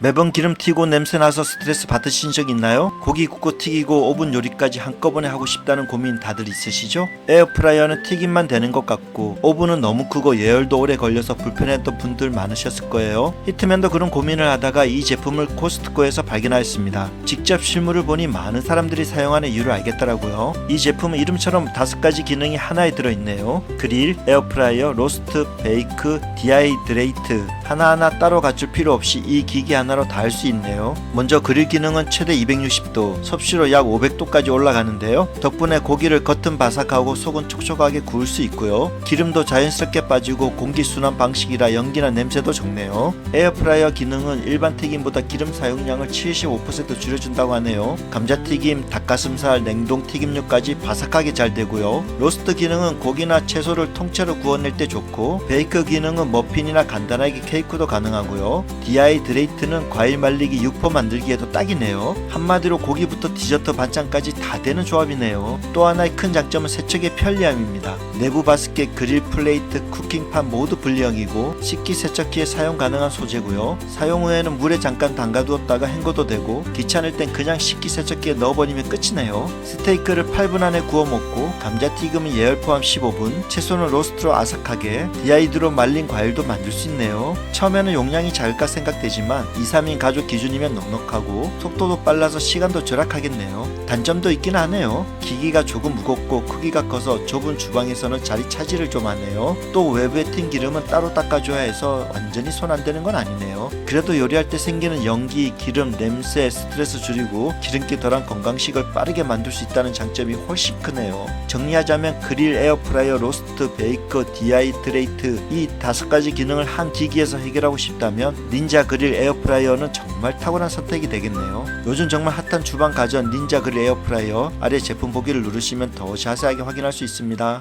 매번 기름 튀고 냄새 나서 스트레스 받으신 적 있나요? 고기 굽고 튀기고 오븐 요리까지 한꺼번에 하고 싶다는 고민 다들 있으시죠? 에어프라이어는 튀김만 되는 것 같고 오븐은 너무 크고 예열도 오래 걸려서 불편했던 분들 많으셨을 거예요. 히트맨도 그런 고민을 하다가 이 제품을 코스트코에서 발견하였습니다. 직접 실물을 보니 많은 사람들이 사용하는 이유를 알겠더라고요. 이 제품은 이름처럼 다섯 가지 기능이 하나에 들어있네요. 그릴, 에어프라이어, 로스트, 베이크, 디하이드레이트 하나하나 따로 갖출 필요 없이 이 기기 하나로 다 할 수 있네요. 먼저 그릴 기능은 최대 260도, 섭씨로 약 500도까지 올라가는데요. 덕분에 고기를 겉은 바삭하고 속은 촉촉하게 구울 수 있고요. 기름도 자연스럽게 빠지고 공기 순환 방식이라 연기나 냄새도 적네요. 에어프라이어 기능은 일반 튀김보다 기름 사용량을 75% 줄여준다고 하네요. 감자튀김, 닭가슴살, 냉동 튀김류까지 바삭하게 잘 되고요. 로스트 기능은 고기나 채소를 통째로 구워낼 때 좋고 베이크 기능은 머핀이나 간단하게 케이크도 가능하고요. 디하이드레이트는 과일 말리기 육포 만들기에도 딱이네요. 한마디로 고기부터 디저트 반찬까지 다 되는 조합이네요. 또 하나의 큰 장점은 세척의 편리함입니다. 내부 바스켓, 그릴 플레이트, 쿠킹판 모두 분리형이고 식기 세척기에 사용 가능한 소재고요. 사용 후에는 물에 잠깐 담가두었다가 헹궈도 되고 귀찮을 땐 그냥 식기 세척기에 넣어버리면 끝이네요. 스테이크를 8분 안에 구워 먹고 감자튀김은 예열 포함 15분, 채소는 로스트로 아삭하게, 디아이드로 말린 과일도 만들 수 있네요. 처음에는 용량이 작을까 생각되지만 2, 3인 가족 기준이면 넉넉하고 속도도 빨라서 시간도 절약하겠네요. 단점도 있긴 하네요. 기기가 조금 무겁고 크기가 커서 좁은 주방에서는 자리 차지를 좀 하네요. 또 외부에 튄 기름은 따로 닦아줘야 해서 완전히 손안 대는 건 아니네요. 그래도 요리할 때 생기는 연기, 기름, 냄새, 스트레스 줄이고 기름기 덜한 건강식을 빠르게 만들 수 있다는 장점이 훨씬 크네요. 정리하자면 그릴, 에어프라이어, 로스트, 베이커, 디하이드레이트 이 다섯 가지 기능을 한 기기에서 해결하고 싶다면 닌자 그릴 에어프라이어는 정말 탁월한 선택이 되겠네요. 요즘 정말 핫한 주방 가전 닌자 그릴 에어프라이어 아래 제품 보기를 누르시면 더 자세하게 확인할 수 있습니다.